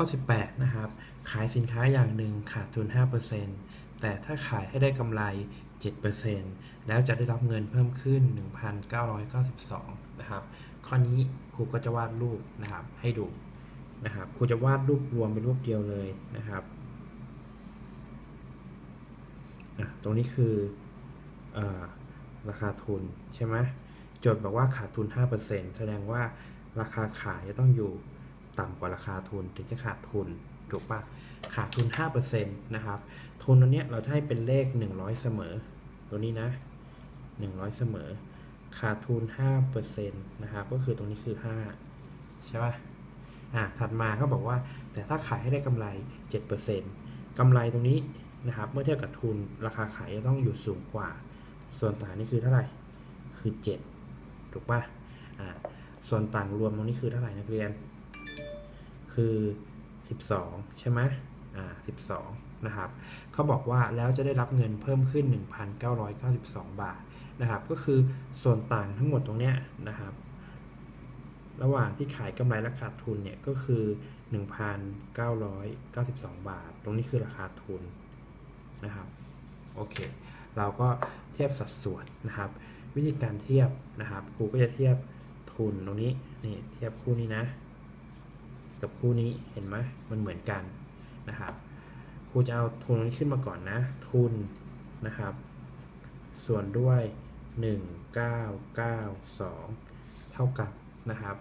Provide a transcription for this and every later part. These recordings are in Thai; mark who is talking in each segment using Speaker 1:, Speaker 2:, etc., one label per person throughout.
Speaker 1: ข้อ 18 นะครับ ขายสินค้าอย่างหนึ่งขาดทุน 5%แต่ถ้าขายให้ได้กำไร 7%แล้วจะได้รับเงินเพิ่มขึ้น 1,992 นะครับ ข้อนี้ครูก็จะวาดรูปนะครับให้ดูนะครับ ครูจะวาดรูปรวมเป็นรูปเดียวเลยนะครับ ตรงนี้คืออราคาทุนใช่ไหม โจทย์บอกว่าขาดทุน 5%แสดงว่าราคาขายจะต้องอยู่ ต่ำกว่าราคาทุนถึงจะขาดทุนถูกปะขาดทุน 5%นะครับ ทุนตัวเนี้ยเราจะให้เป็นเลข 100 เสมอ ตัวนี้นะ 100 เสมอ ขาดทุน 5%นะครับ ก็คือตรงนี้คือ 5 ใช่ปะอะ ถัดมาเขาบอกว่า แต่ถ้าขายให้ได้กำไร 7%กำไรตรงนี้นะครับ เมื่อเทียบกับทุนราคาขายจะต้องอยู่สูงกว่า ส่วนต่างนี่คือเท่าไหร่ คือ 7 ถูกปะอ่า ส่วนต่างรวมตรงนี้คือเท่าไหร่นักเรียน คือ 12 ใช่ไหมอ่า12 นะครับเขาบอกว่าแล้วจะได้รับเงินเพิ่มขึ้น 1,992 บาทนะครับ ก็คือส่วนต่างทั้งหมดตรงเนี้ยนะครับ ระหว่างที่ขายกำไรและขาดทุนเนี่ยก็คือ 1,992 บาท ตรงนี้คือราคาทุนนะครับโอเคเราก็เทียบสัดส่วนนะครับ วิธีการเทียบนะครับครูก็จะเทียบทุนตรงนี้นี่เทียบคู่นี้นะ กับคู่นี้เห็นไหมมันเหมือนกันนะครับครูจะเอาทุนนี้ขึ้นมาก่อนนะ ทุนนะครับ ส่วนด้วย 1992 เท่ากับนะครับ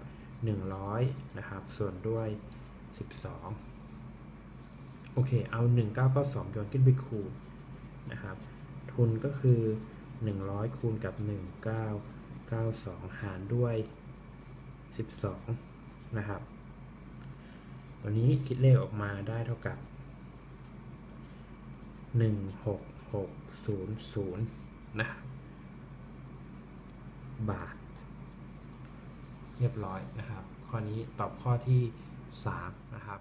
Speaker 1: 100 นะครับ ส่วนด้วย 12 โอเค เอา 1992โยนขึ้นไปคูณนะครับ ทุนก็คือ 100 คูณกับ 1992 หารด้วย 12 นะครับ ตัวนี้คิดเลขออกมาได้เท่ากับ 16600 นะ บาท เรียบร้อยนะครับ ข้อนี้ตอบข้อที่ 3 นะครับ